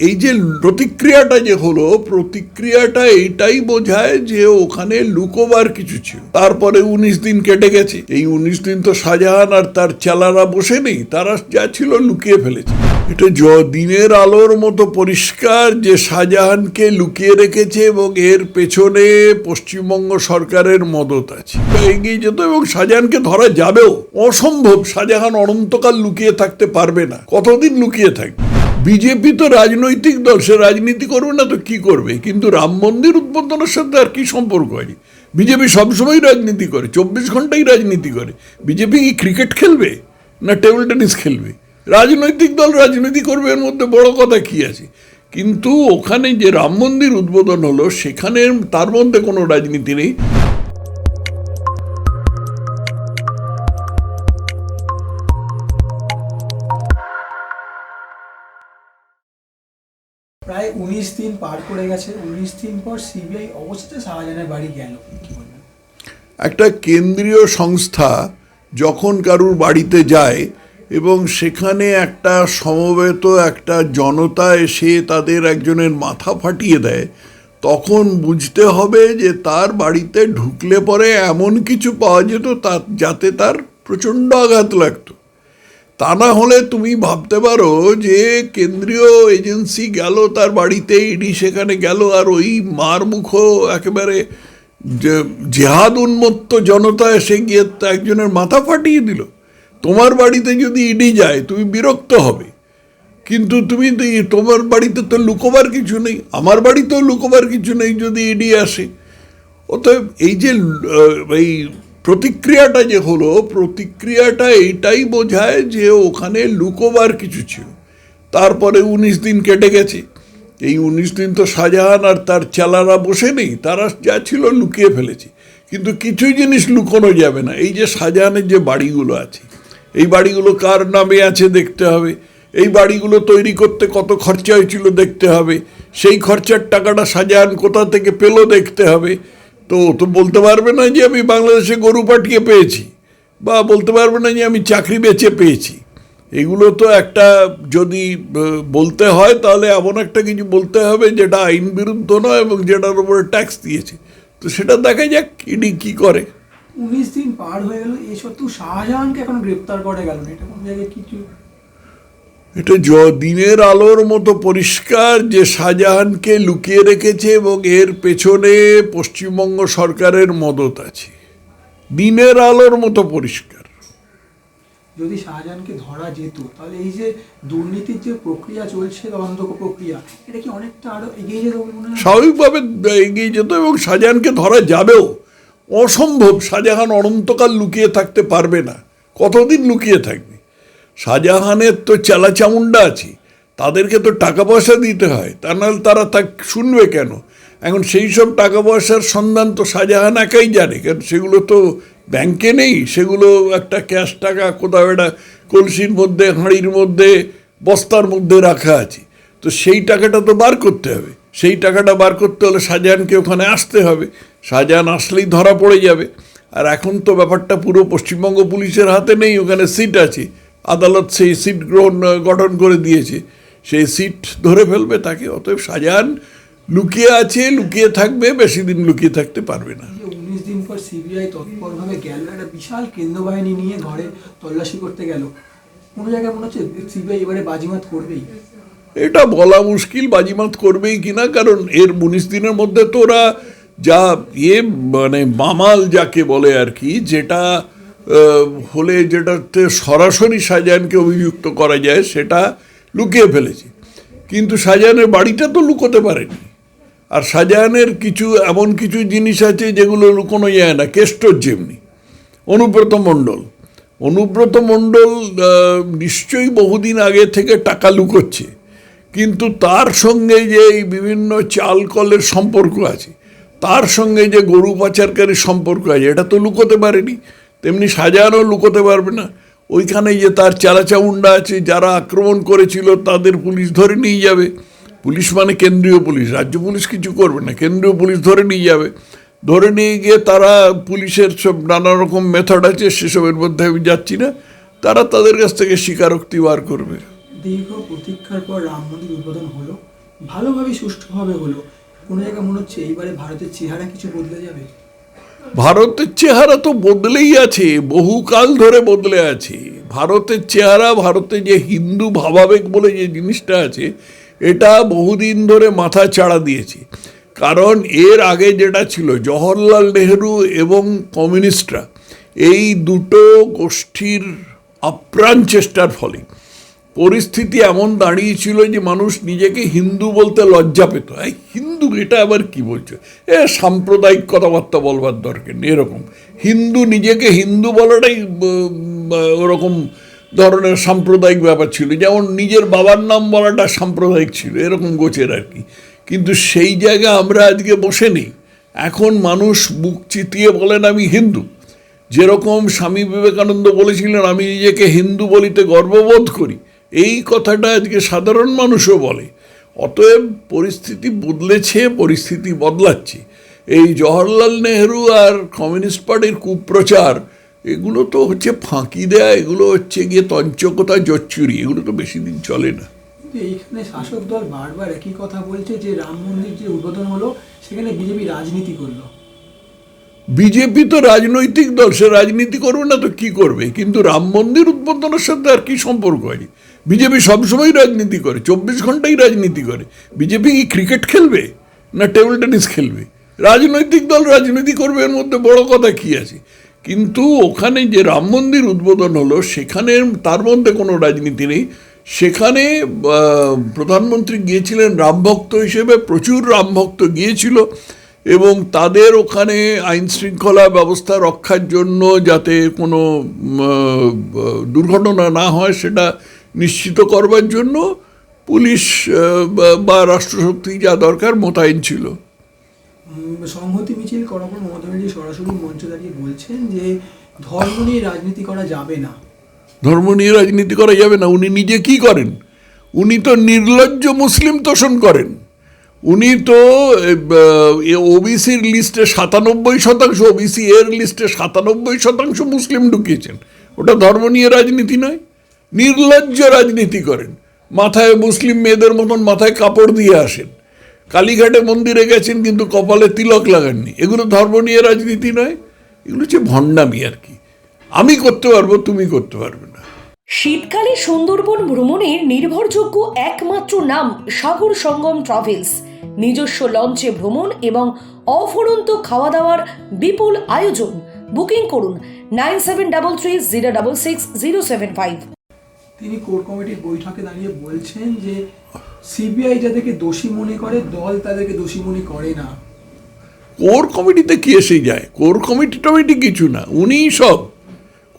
এই যে প্রতিক্রিয়াটা যে হলো, প্রতিক্রিয়াটা এইটাই বোঝায় যে ওখানে লুকোবার কিছু ছিল। তারপরে উনিশ দিন কেটে গেছে। এই উনিশ দিন তো শাহজাহান আর তার চালারা বসে নেই, তারা যা ছিল লুকিয়ে ফেলেছে। এটা দিনের আলোর মতো পরিষ্কার যে শাহজাহানকে লুকিয়ে রেখেছে এবং এর পেছনে পশ্চিমবঙ্গ সরকারের মদত আছে। এগিয়ে যেত এবং শাহজাহানকে ধরা যাবেও। অসম্ভব, শাহজাহান অনন্তকাল লুকিয়ে থাকতে পারবে না। কতদিন লুকিয়ে থাকবে? বিজেপি তো রাজনৈতিক দল, সে রাজনীতি করবে না তো কি করবে? কিন্তু রাম মন্দির উদ্বোধনের সাথে আর কি সম্পর্ক আছে? বিজেপি সবসময় রাজনীতি করে, চব্বিশ ঘন্টাই রাজনীতি করে। বিজেপি কি ক্রিকেট খেলবে না টেবিল টেনিস খেলবে? রাজনৈতিক দল রাজনীতি করবে, এর মধ্যে বড় কথা কি আছে? কিন্তু ওখানে যে রাম মন্দির উদ্বোধন হলো, সেখানে তার মধ্যে কোনো রাজনীতি নেই। প্রায় উনিশ দিন পার করে গেছে। উনিশ দিন পর সিবিআই অবশেষে শাহজাহানের বাড়ি গেল। একটা কেন্দ্রীয় সংস্থা যখন কারুর বাড়িতে যায় এবং সেখানে একটা সমবেত একটা জনতা এসে তাদের একজনের মাথা ফাটিয়ে দেয়, তখন বুঝতে হবে যে তার বাড়িতে ঢুকলে পরে এমন কিছু পাওয়া যেত তা যাতে তার প্রচণ্ড আঘাত লাগতো। তা না হলে তুমি ভাবতে পারো যে কেন্দ্রীয় এজেন্সি গেল, তার বাড়িতে ইডি সেখানে গেল, আর ওই মার মুখ একেবারে জেহাদ উন্মত্ত জনতা এসে গিয়ে একজনের মাথা ফাটিয়ে দিল। তোমার বাড়িতে যদি ইডি যায়, তুমি বিরক্ত হবে। কিন্তু তুমি তোমার বাড়িতে তো লুকোবার কিছু নেই, আমার বাড়িতেও লুকোবার কিছু নেই যদি ইডি আসে। অতএব এই যে এই প্রতিক্রিয়াটা যে হলো, প্রতিক্রিয়াটা এইটাই বোঝায় যে ওখানে লুকোবার কিছু ছিল। তারপরে উনিশ দিন কেটে গেছে। এই উনিশ দিন তো শাহজাহান আর তার চালারা বসে নেই, তারা যা ছিল লুকিয়ে ফেলেছে। কিন্তু কিছু জিনিস লুকোনো যাবে না। এই যে শাহজাহানের যে বাড়িগুলো আছে, এই বাড়িগুলো কার নামে আছে দেখতে হবে। এই বাড়িগুলো তৈরি করতে কত খরচা হয়েছিল দেখতে হবে। সেই খরচার টাকাটা শাহজাহান কোথা থেকে পেল দেখতে হবে। তো ও তো বলতে পারবে না যে আমি বাংলাদেশে গরু পাঠিয়ে পেয়েছি বা বলতে পারবে না যে আমি চাকরি বেচে পেয়েছি। এগুলো তো একটা যদি বলতে হয় তাহলে এমন একটা কিছু বলতে হবে যেটা আইন বিরুদ্ধ নয় এবং যেটার উপরে ট্যাক্স দিয়েছে। তো সেটা দেখা যাক ইডি কী করে। উনিশ দিন পার হয়ে গেল, এ সত্ত্বেও শাহজাহানকে এখন গ্রেপ্তার করে গেল এটা কোন জায়গায় কিছু এটা জ দিনের আলোর মতো পরিষ্কার যে শাহজাহানকে লুকিয়ে রেখেছে এবং এর পেছনে পশ্চিমবঙ্গ সরকারের মদত আছে। দিনের আলোর মতো পরিষ্কার। যদি শাহজাহানকে ধরা যেত তাহলে এই যে দুর্নীতির যে প্রক্রিয়া চলছে তদন্ত প্রক্রিয়া এটা কি অনেকটা আরও এগিয়ে যেত স্বাভাবিকভাবে এগিয়ে যেত এবং শাহজাহানকে ধরা যাবেও। অসম্ভব শাহজাহান অনন্তকাল লুকিয়ে থাকতে পারবে না। কতদিন লুকিয়ে থাকবে? শাহজাহানের তো চালাচামুন্ডা আছে, তাদেরকে তো টাকা পয়সা দিতে হয়, তা নাহলে তারা তা শুনবে কেন? এখন সেই সব টাকা পয়সার সন্ধান তো শাহজাহান একাই জানে, কারণ সেগুলো তো ব্যাংকে নেই, সেগুলো একটা ক্যাশ টাকা কোথাও একটা কলসির মধ্যে, হাঁড়ির মধ্যে, বস্তার মধ্যে রাখা আছে। তো সেই টাকাটা তো বার করতে হবে, সেই টাকাটা বার করতে হলে শাহজাহানকে ওখানে আসতে হবে, শাহজাহান আসলেই ধরা পড়ে যাবে। আর এখন তো ব্যাপারটা পুরো পশ্চিমবঙ্গ পুলিশের হাতে নেই, ওখানে সিট আছে। আদালত সেই সিট গ্রহণ গঠন করে দিয়েছে। সেই সিট ধরে ফেলবে তাকে অতএব শাহজাহান লুকিয়ে আছে লুকিয়ে থাকবে বেশি দিন লুকিয়ে থাকতে পারবে না। উনিশ দিন পর সিবিআই তৎপরভাবে গেল একটা বিশাল কেন্দ্র বাহিনী নিয়ে ঘরে তল্লাশি করতে গেল। কোনো জায়গায় মনে হচ্ছে সিবিআই এবারে বাজিমাত করবেই? এটা বলা মুশকিল বাজিমাত করবেই কিনা? কারণ এর উনিশ দিনের মধ্যে তো ওরা যা ইয়ে মানে মামাল যাকে বলে আর কি যেটা হলে যেটাতে সরাসরি শাহজাহানকে অভিযুক্ত করা যায়, সেটা লুকিয়ে ফেলেছে। কিন্তু শাহজাহানের বাড়িটা তো লুকোতে পারেনি। আর শাহজাহানের কিছু, এমন কিছু জিনিস আছে যেগুলো লুকোনো যায় না, কেষ্টর যেমনি। অনুব্রত মণ্ডল। অনুব্রত মণ্ডল নিশ্চয়ই বহুদিন আগে থেকে টাকা লুকোচ্ছে। কিন্তু তার সঙ্গে যে এই বিভিন্ন চাল কলের সম্পর্ক আছে, তার সঙ্গে যে গরু পাচারকারীর সম্পর্ক আছে, এটা তো লুকোতে পারেনি। তেমনি সাজানো লুকোতে পারবে না। ওইখানে যে তার চালাচাউন্ডা আছে, যারা আক্রমণ করেছিল, তাদের পুলিশ ধরে নিয়ে যাবে। পুলিশ মানে কেন্দ্রীয় পুলিশ, রাজ্য পুলিশ কিছু করবে না, কেন্দ্রীয় পুলিশ ধরে নিয়ে যাবে। ধরে নিয়ে গিয়ে তারা পুলিশের সব নানা রকম মেথড আছে, সেসবের মধ্যে আমি যাচ্ছি না। তারা তাদের কাছ থেকে স্বীকারোক্তি বার করবে। দীর্ঘ প্রতীক্ষার পর রাম মন্দির উদ্বোধন হলো। ভালোভাবে সুষ্ঠুভাবে হলো। কোনো জায়গায় মনে হচ্ছে এইবারে ভারতের চেহারা কিছু বদলে যাবে? ভারতের চেহারা তো বদলেই আছে, বহুকাল ধরে বদলে আছে। ভারতের চেহারা, ভারতে যে হিন্দু ভাবাবেগ বলে যে জিনিসটা আছে, এটা বহুদিন ধরে মাথা চাড়া দিয়েছে। কারণ এর আগে যেটা ছিল, জওহরলাল নেহরু এবং কমিউনিস্টরা, এই দুটো গোষ্ঠীর আপ্রাণ চেষ্টার ফলে পরিস্থিতি এমন দাঁড়িয়েছিল যে মানুষ নিজেকে হিন্দু বলতে লজ্জা পেত। এই হিন্দু এটা আবার কি বলছো? এ সাম্প্রদায়িক কথাবার্তা বলবার দরকার নেই, এরকম। হিন্দু নিজেকে হিন্দু বলাটাই ওরকম ধরনের সাম্প্রদায়িক ব্যাপার ছিল। যেমন নিজের বাবার নাম বলাটা সাম্প্রদায়িক ছিল, এরকম গোছের আর কি। কিন্তু সেই জায়গায় আমরা আজকে বসে নেই। এখন মানুষ বুক চিতিয়ে বলেন আমি হিন্দু। যেরকম স্বামী বিবেকানন্দ বলেছিলেন, আমি নিজেকে হিন্দু বলিতে গর্ববোধ করি। এই কথাটা আজকে সাধারণ মানুষও বলে। অতএব পরিস্থিতি বদলেছে, পরিস্থিতি বদলাচ্ছে। এই জওহরলাল নেহরু আর কমিউনিস্ট পার্টির কুপ্রচার, এগুলো তো হচ্ছে ফাঁকি দেয়া, এগুলো হচ্ছে গিয়ে তঞ্চকতা, জচ্চুরি, এগুলো তো বেশি দিন চলে না। এইখানে শাসক দল বারবার একই কথা বলছে যে রাম মন্দির যে উদ্বোধন হলো, সেখানে বিজেপি রাজনীতি করল। বিজেপি তো রাজনৈতিক দল, সে রাজনীতি করবে না তো কি করবে? কিন্তু রাম মন্দির উদ্বোধনের সাথে আর কি সম্পর্ক আছে? বিজেপি সবসময় রাজনীতি করে, চব্বিশ ঘন্টাই রাজনীতি করে। বিজেপি কি ক্রিকেট খেলবে না টেবিল টেনিস খেলবে? রাজনৈতিক দল রাজনীতি করবে, এর মধ্যে বড় কথা কি আছে? কিন্তু ওখানে যে রাম মন্দির উদ্বোধন হলো, সেখানে তার মধ্যে কোনো রাজনীতি নেই। সেখানে প্রধানমন্ত্রী গিয়েছিলেন রামভক্ত হিসেবে, প্রচুর রামভক্ত গিয়েছিল। এবং তাদের ওখানে আইন শৃঙ্খলা ব্যবস্থা রক্ষার জন্য যাতে কোনো দুর্ঘটনা না হয় সেটা নিশ্চিত করবার জন্য পুলিশ বা- রাষ্ট্রশক্তি যা দরকার মোতায়েন ছিল। সংহতি মিছিল করার পর মমতা ব্যানার্জি সরাসরি মঞ্চে দাঁড়িয়ে বলছেন যে ধর্ম নিয়ে রাজনীতি করা যাবে না। ধর্ম নিয়ে রাজনীতি করা যাবে না। উনি নিজে কি করেন? উনি তো নির্লজ্জ মুসলিম তোষণ করেন। উনি তো ওবিসির লিস্টে সাতানব্বই শতাংশ ওবিসি এর লিস্টে সাতানব্বই শতাংশ মুসলিম ঢুকিয়েছেন। ওটা ধর্ম নিয়ে রাজনীতি নয়, নির্লজ্জ রাজনীতি করেন। মাথায় মুসলিম মেয়েদের মতন মাথায় কাপড় দিয়ে আসেন। কালীঘাটে মন্দিরে গেছেন, কিন্তু কপালে তিলক লাগাননি। এগুলো ধর্ম নিয়ে রাজনীতি নয়, এগুলো হচ্ছে ভণ্ডামি আর কি। আমি করতে পারব, তুমি করতে পারবে না। শীতকালে সুন্দরবন ভ্রমণের নির্ভরযোগ্য একমাত্র নাম সাগর সঙ্গম ট্রাভেলস। নিজস্ব লঞ্চে ভ্রমণ এবং অফুরন্ত খাওয়া দাওয়ার বিপুল আয়োজন। বুকিং করুন nine seven double three zero double six zero seven five. তিনি কোর কমিটির বৈঠকে দাঁড়িয়ে বলছেন যে সিবিআই যাদেরকে দোষী মনে করে দল তাদেরকে দোষী মনে করে না। কোর কমিটিতে কি এসে যায়? কোর কমিটি টমিটি কিছু না উনিই সব।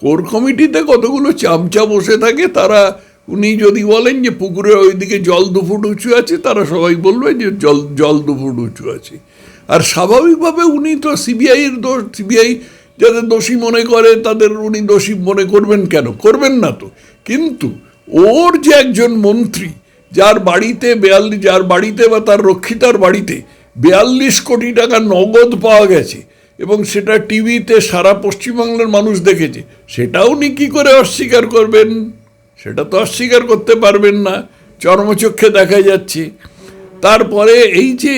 কোর কমিটিতে কতগুলো চামচা বসে থাকে তারা উনি যদি বলেন যে পুকুরে ওইদিকে জল দু ফুট উঁচু আছে, তারা সবাই বলবে যে জল জল দু ফুট উঁচু আছে। আর স্বাভাবিকভাবে উনি তো সিবিআইয়ের দোষ, সিবিআই যাদের দোষী মনে করে, তাদের উনি দোষী মনে করবেন কেন? করবেন না তো। কিন্তু ওর যে একজন মন্ত্রী, যার বাড়িতে বেয়াল্লিশ, যার বাড়িতে বা তার রক্ষিতার বাড়িতে বেয়াল্লিশ কোটি টাকা নগদ পাওয়া গেছে, এবং সেটা টিভিতে সারা পশ্চিমবাংলার মানুষ দেখেছে, সেটাও উনি কী করে অস্বীকার করবেন? সেটা তো অস্বীকার করতে পারবেন না। চর্মচক্ষে দেখা যাচ্ছে। তারপরে এই যে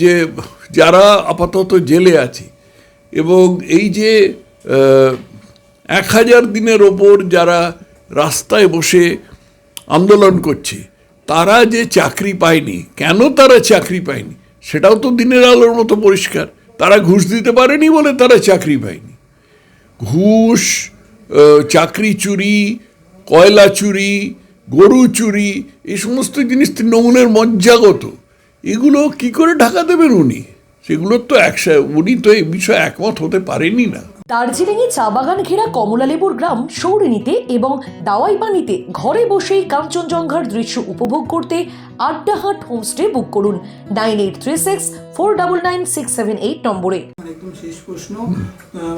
যে যারা আপাতত জেলে আছে এবং এই যে এক হাজার দিনের ওপর যারা রাস্তায় বসে আন্দোলন করছে, তারা যে চাকরি পায়নি, কেন তারা চাকরি পায়নি? সেটাও তো দিনের আলোর মতো পরিষ্কার। তারা ঘুষ দিতে পারেনি বলে তারা চাকরি পায়নি। ঘুষ চাকরি চুরি কয়লা চুরি, গরু চুরি, এই সমস্ত জিনিস তৃণমূলের মজ্জাগত। এগুলো কি করে ঢাকা দেবেন উনি? সেগুলোর তো একসাথে উনি তো এই বিষয়ে একমত হতে পারেনি না। দার্জিলিংয়ে চা বাগান ঘেরা কমলালেবুর গ্রাম সৌরিনীতে এবং দাওয়াইবানিতে ঘরে বসেই কাঞ্চনজঙ্ঘার দৃশ্য উপভোগ করতে আড্ডাহাট হোমস্টে বুক করুন nine eight three six four double nine six seven eight নম্বরে। একদম শেষ প্রশ্ন।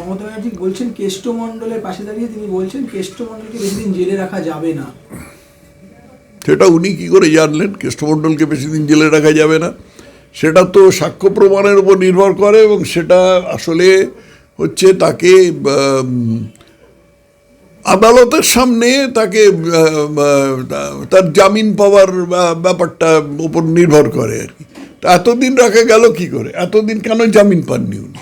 মমতা ব্যানার্জি বলছেন কেষ্টমণ্ডলের পাশে দাঁড়িয়ে তিনি বলছেন কেষ্টমণ্ডলকে বেশি দিন জেলে রাখা যাবে না। সেটা উনি কি করে জানলেন? কেষ্টমণ্ডলকে বেশি দিন জেলে রাখা যাবে না। সেটা তো সাক্ষ্য প্রমাণের উপর নির্ভর করে এবং সেটা আসলে হচ্ছে তাকে আদালতের সামনে তাকে তার জামিন পাওয়ার ব্যাপারটা উপর নির্ভর করে আর কি। এতদিন রাখা গেল কি করে? এতদিন কেন জামিন পাননি উনি?